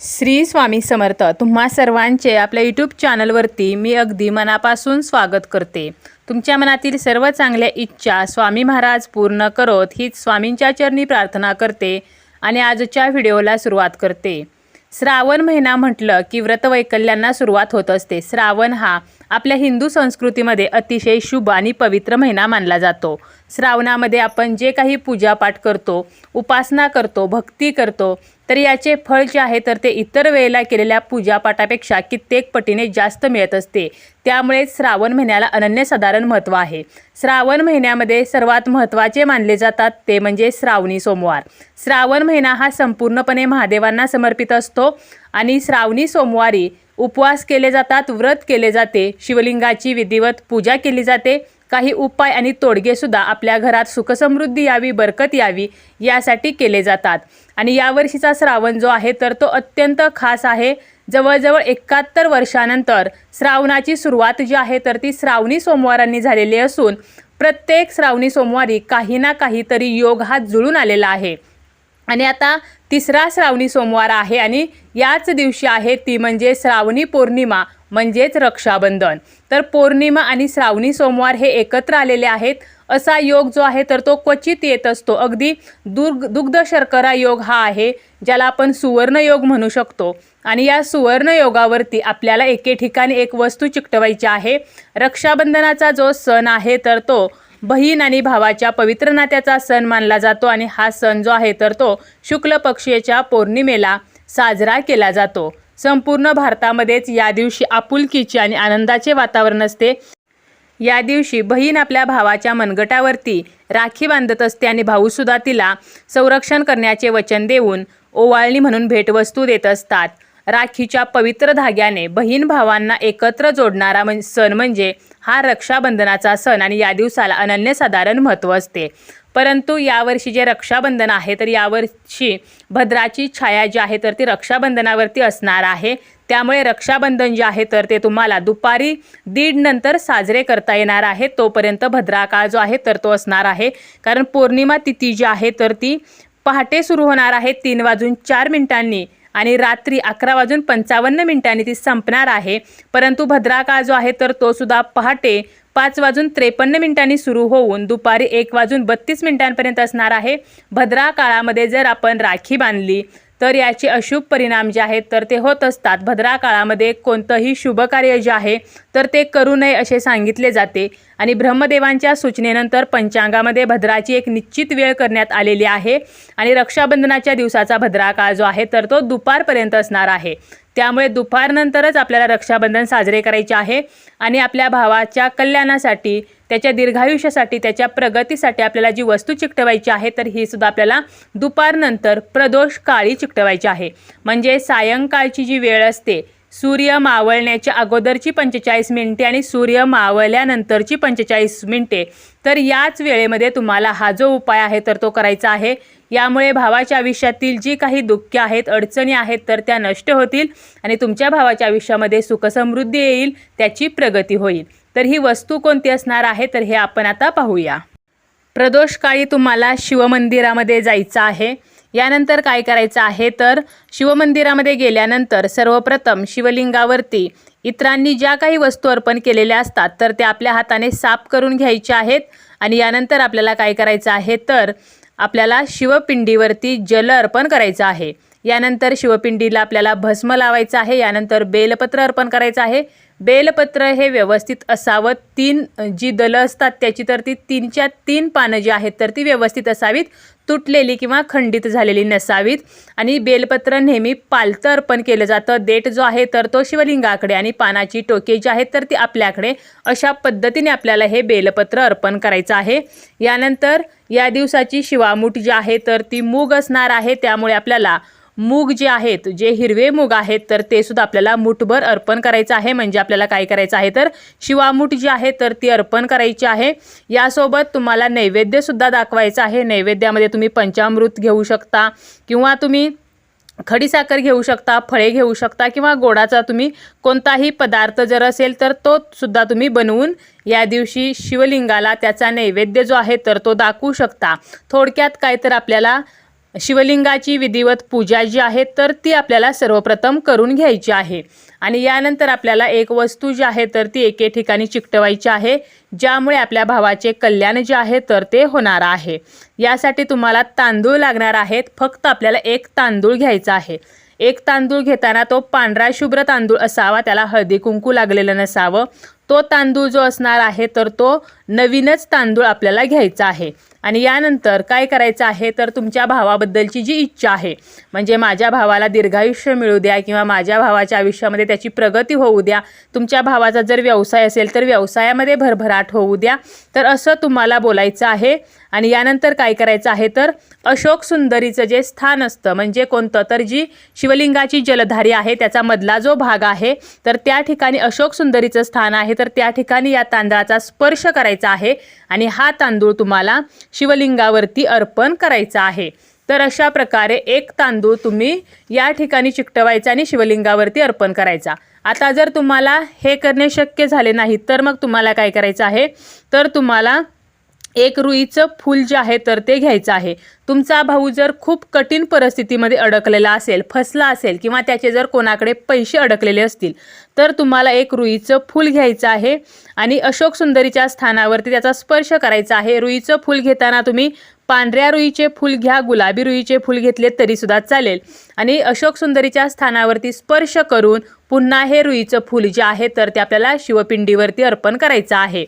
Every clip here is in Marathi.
श्री स्वामी समर्थ तुम्हा सर्वांचे आपल्या यूट्यूब चॅनलवरती मी अगदी मनापासून स्वागत करते. तुमच्या मनातील सर्व चांगल्या इच्छा स्वामी महाराज पूर्ण करोत हीच स्वामींच्या चरणी प्रार्थना करते आणि आजच्या व्हिडिओला सुरुवात करते. श्रावण महिना म्हटलं की व्रतवैकल्यांना सुरुवात होत असते. श्रावण हा आपल्या हिंदू संस्कृतीमध्ये अतिशय शुभ आणि पवित्र महिना मानला जातो. श्रावणामध्ये आपण जे काही पूजापाठ करतो उपासना करतो भक्ती करतो तर याचे फळ जे आहे तर ते इतर वेळेला केलेल्या पूजापाठापेक्षा कित्येक पटीने जास्त मिळत असते. त्यामुळे श्रावण महिन्याला अनन्यसाधारण महत्त्व आहे. श्रावण महिन्यामध्ये सर्वात महत्त्वाचे मानले जातात ते म्हणजे श्रावणी सोमवार. श्रावण महिना हा संपूर्णपणे महादेवांना समर्पित असतो आणि श्रावणी सोमवारी उपवास केले जातात व्रत केले जाते शिवलिंगाची विधिवत पूजा केली जाते. काही उपाय आणि तोडगेसुद्धा आपल्या घरात सुखसमृद्धी यावी बरकत यावी यासाठी केले जातात. आणि यावर्षीचा श्रावण जो आहे तर तो अत्यंत खास आहे. जवळजवळ एकाहत्तर वर्षानंतर श्रावणाची सुरुवात जी आहे तर ती श्रावणी सोमवारांनी झालेली असून प्रत्येक श्रावणी सोमवारी काही ना काहीतरी योग हा जुळून आलेला आहे. आणि आता तिसरा श्रावणी सोमवार आहे आणि याच दिवशी आहे ती म्हणजे श्रावणी पौर्णिमा म्हणजेच रक्षाबंधन. तर पौर्णिमा आणि श्रावणी सोमवार हे एकत्र आलेले आहेत. असा योग जो आहे तर तो क्वचित येत असतो. अगदी दुर्ग दुग्ध शर्करा योग हा आहे ज्याला आपण सुवर्णयोग म्हणू शकतो. आणि या सुवर्णयोगावरती आपल्याला एके ठिकाणी एक वस्तू चिकटवायची आहे. रक्षाबंधनाचा जो सण आहे तर तो बहीण आणि भावाच्या पवित्र नात्याचा सण मानला जातो. आणि हा सण जो आहे तर तो शुक्ल पक्षीच्या पौर्णिमेला साजरा केला जातो. संपूर्ण भारतामध्येच या दिवशी आपुलकीचे आणि आनंदाचे वातावरण असते. या दिवशी बहीण आपल्या भावाच्या मनगटावरती राखी बांधत असते आणि भाऊसुद्धा तिला संरक्षण करण्याचे वचन देऊन ओवाळणी म्हणून भेटवस्तू देत असतात. राखीच्या पवित्र धाग्याने बहीण भावांना एकत्र जोडणारा म्हण सण म्हणजे हा रक्षाबंधनाचा सण आणि या दिवसाला अनन्यसाधारण महत्त्व असते. परंतु यावर्षी जे रक्षाबंधन आहे तर यावर्षी भद्राची छाया जी आहे तर ती रक्षाबंधनावरती असणार आहे. त्यामुळे रक्षाबंधन जे आहे तर ते तुम्हाला दुपारी दीड नंतर साजरे करता येणार आहे. तोपर्यंत भद्राकाळ जो आहे तर तो असणार आहे. कारण पौर्णिमा तिथी जी आहे तर ती पहाटे सुरू होणार आहे. तीन वाजून चार मिनिटांनी आणि रात्री अकरा वाजून पंचावन्न मिनिटांनी ती संपणार आहे. परंतु भद्राकाळ जो आहे तर तो सुद्धा पहाटे पाच वाजून त्रेपन्न मिनिटांनी सुरू होऊन दुपारी एक वाजून बत्तीस मिनिटांपर्यंत असणार आहे. भद्रा काळामध्ये जर आपण राखी बांधली तर याचे अशुभ परिणाम जे आहेत तर ते होत असतात. भद्रा काळामध्ये कोणतंही शुभ कार्य जे आहे तर ते करू नये असे सांगितले जाते. आणि ब्रह्मदेवांच्या सूचनेनंतर पंचांगामध्ये भद्राची एक निश्चित वेळ करण्यात आलेली आहे. आणि रक्षाबंधनाच्या दिवसाचा भद्रा काळ जो आहे तर तो दुपारपर्यंत असणार आहे. त्यामुळे दुपारनंतरच आपल्याला रक्षाबंधन साजरे करायचे आहे. आणि आपल्या भावाच्या कल्याणासाठी त्याच्या दीर्घायुष्यासाठी त्याच्या प्रगतीसाठी आपल्याला जी वस्तू चिकटवायची आहे तर ही सुद्धा आपल्याला दुपारनंतर प्रदोष काळी चिकटवायची आहे. म्हणजे सायंकाळची जी वेळ असते सूर्य मावळण्याच्या अगोदरची पंचेचाळीस मिनिटे आणि सूर्य मावळल्यानंतरची पंचेचाळीस मिनिटे तर याच वेळेमध्ये तुम्हाला हा जो उपाय आहे तर तो करायचा आहे. यामुळे भावाच्या आयुष्यातील जी काही दुःखे आहेत अडचणी आहेत तर त्या नष्ट होतील आणि तुमच्या भावाच्या आयुष्यामध्ये सुखसमृद्धी येईल त्याची प्रगती होईल. तर ही वस्तू कोणती असणार आहे? तर हे आपण आता पाहूया. प्रदोषकाळी तुम्हाला शिवमंदिरामध्ये जायचं आहे. यानंतर काय करायचं आहे? तर शिवमंदिरामध्ये गेल्यानंतर सर्वप्रथम शिवलिंगावरती इतरांनी ज्या काही वस्तू अर्पण केलेल्या असतात तर त्या आपल्या हाताने साफ करून घ्यायच्या आहेत. आणि यानंतर आपल्याला काय करायचं आहे? तर आपल्याला शिवपिंडीवरती जल अर्पण करायचं आहे. यानंतर शिवपिंडीला आपल्याला भस्म लावायचं आहे. यानंतर बेलपत्र अर्पण करायचं आहे. बेलपत्र हे व्यवस्थित असावं. तीन जी दलं असतात त्याची तर ती तीनच्या तीन पानं जी आहेत तर ती व्यवस्थित असावीत. तुटलेली किंवा खंडित झालेली नसावीत. आणि बेलपत्र नेहमी पालतं अर्पण केलं जातं. देठ जो आहे तर तो शिवलिंगाकडे आणि पानाची टोके जी आहेत तर ती आपल्याकडे. अशा पद्धतीने आपल्याला हे बेलपत्र अर्पण करायचं आहे. यानंतर या दिवसाची शिवामूठ जी आहे तर ती मूग असणार आहे. त्यामुळे आपल्याला मूग जे आहेत जे हिरवे मूग आहेत तर ते सुद्धा आपल्याला मुठभर अर्पण करायचं आहे. म्हणजे आपल्याला काय करायचं आहे? तर शिवामूठ जी आहे तर ती अर्पण करायची आहे. यासोबत तुम्हाला नैवेद्यसुद्धा दाखवायचं आहे. नैवेद्यामध्ये तुम्ही पंचामृत घेऊ शकता किंवा तुम्ही खडीसाखर घेऊ शकता फळे घेऊ शकता किंवा गोडाचा तुम्ही कोणताही पदार्थ जर असेल तर तो सुद्धा तुम्ही बनवून या दिवशी शिवलिंगाला त्याचा नैवेद्य जो आहे तर तो दाखवू शकता. थोडक्यात काय तर आपल्याला शिवलिंगाची विधिवत पूजा जी आहे तर ती आपल्याला सर्वप्रथम करून घ्यायची आहे. आणि यानंतर आपल्याला एक वस्तू जी आहे तर ती एके ठिकाणी चिकटवायची आहे ज्यामुळे आपल्या भावाचे कल्याण जे आहे तर ते होणार आहे. यासाठी तुम्हाला तांदूळ लागणार आहेत फक्त आपल्याला एक तांदूळ घ्यायचा आहे. एक तांदूळ घेताना तो पांढरा शुभ्र तांदूळ असावा त्याला हळदी कुंकू लागलेलं नसावं. तो तांदूळ जो असणार आहे तर तो नवीनच तांदूळ आपल्याला घ्यायचा आहे. आणि यानंतर काय करायचं आहे तर तुमच्या भावाबद्दलची जी इच्छा आहे म्हणजे माझ्या भावाला दीर्घायुष्य मिळू द्या किंवा माझ्या भावाच्या आयुष्यामध्ये त्याची प्रगती होऊ द्या तुमच्या भावाचा जर व्यवसाय असेल तर व्यवसायामध्ये भरभराट होऊ द्या तर असं तुम्हाला बोलायचं आहे. आणि यानंतर काय करायचं आहे तर अशोक सुंदरीचं जे स्थान असतं म्हणजे कोणतं तर जी शिवलिंगाची जलधारी आहे त्याचा मधला जो भाग आहे तर त्या ठिकाणी अशोक सुंदरीचं स्थान आहे तर त्या ठिकाणी या तांदळाचा स्पर्श करायचा आहे आणि हा तांदूळ तुम्हाला शिवलिंगावरती अर्पण करायचा आहे. तर अशा प्रकारे एक तांदूळ तुम्ही या ठिकाणी चिकटवायचा आणि शिवलिंगावरती अर्पण करायचा. आता जर तुम्हाला हे करणे शक्य झाले नाही तर मग तुम्हाला काय करायचं आहे? तर तुम्हाला एक रुईचं फूल जे आहे तर ते घ्यायचं आहे. तुमचा भाऊ जर खूप कठीण परिस्थितीमध्ये अडकलेला असेल फसला असेल किंवा त्याचे जर कोणाकडे पैसे अडकलेले असतील तर तुम्हाला एक रुईचं फूल घ्यायचं आहे आणि अशोक सुंदरीच्या स्थानावरती त्याचा स्पर्श करायचा आहे. रुईचं फूल घेताना तुम्ही पांढऱ्या रुईचे फूल घ्या गुलाबी रुईचे फूल घेतले तरीसुद्धा चालेल. आणि अशोक सुंदरीच्या स्थानावरती स्पर्श करून पुन्हा हे रुईचं फूल जे आहे तर ते आपल्याला शिवपिंडीवरती अर्पण करायचं आहे.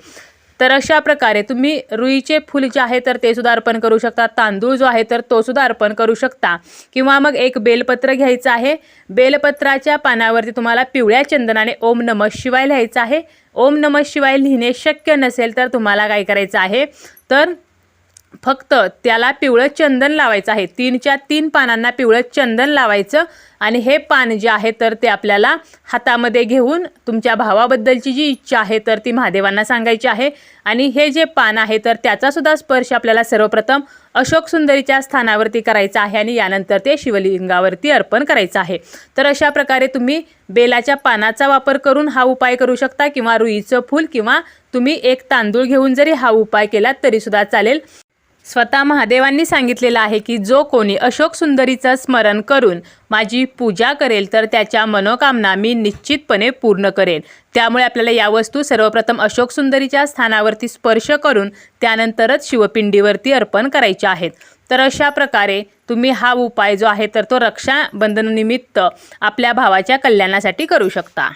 तर अशा प्रकारे तुम्ही रुईचे फूल जे आहे तर ते सुद्धा अर्पण करू शकता. तांदूळ जो आहे तर तो सुद्धा अर्पण करू शकता. किंवा मग एक बेलपत्र घ्यायचं आहे. बेलपत्राच्या पानावरती तुम्हाला पिवळ्या चंदनाने ओम नम शिवाय लिहायचं आहे. ओम नम शिवाय लिहिणे शक्य नसेल तर तुम्हाला काय करायचं आहे? तर फक्त त्याला पिवळं चंदन लावायचं आहे. तीनच्या तीन पानांना पिवळं चंदन लावायचं आणि हे पान जे आहे तर ते आपल्याला हातामध्ये घेऊन तुमच्या भावाबद्दलची जी इच्छा आहे तर ती महादेवांना सांगायची आहे. आणि हे जे पान आहे तर त्याचासुद्धा स्पर्श आपल्याला सर्वप्रथम अशोक सुंदरीच्या स्थानावरती करायचा आहे आणि यानंतर ते शिवलिंगावरती अर्पण करायचं आहे. तर अशा प्रकारे तुम्ही बेलाच्या पानाचा वापर करून हा उपाय करू शकता किंवा रुईचं फूल किंवा तुम्ही एक तांदूळ घेऊन जरी हा उपाय केला तरीसुद्धा चालेल. स्वतः महादेवांनी सांगितलेलं आहे की जो कोणी अशोक सुंदरीचं स्मरण करून माझी पूजा करेल तर त्याच्या मनोकामना मी निश्चितपणे पूर्ण करेन. त्यामुळे आपल्याला या वस्तू सर्वप्रथम अशोक सुंदरीच्या स्थानावरती स्पर्श करून त्यानंतरच शिवपिंडीवरती अर्पण करायच्या आहेत. तर अशा प्रकारे तुम्ही हा उपाय जो आहे तर तो रक्षाबंधननिमित्त आपल्या भावाच्या कल्याणासाठी करू शकता.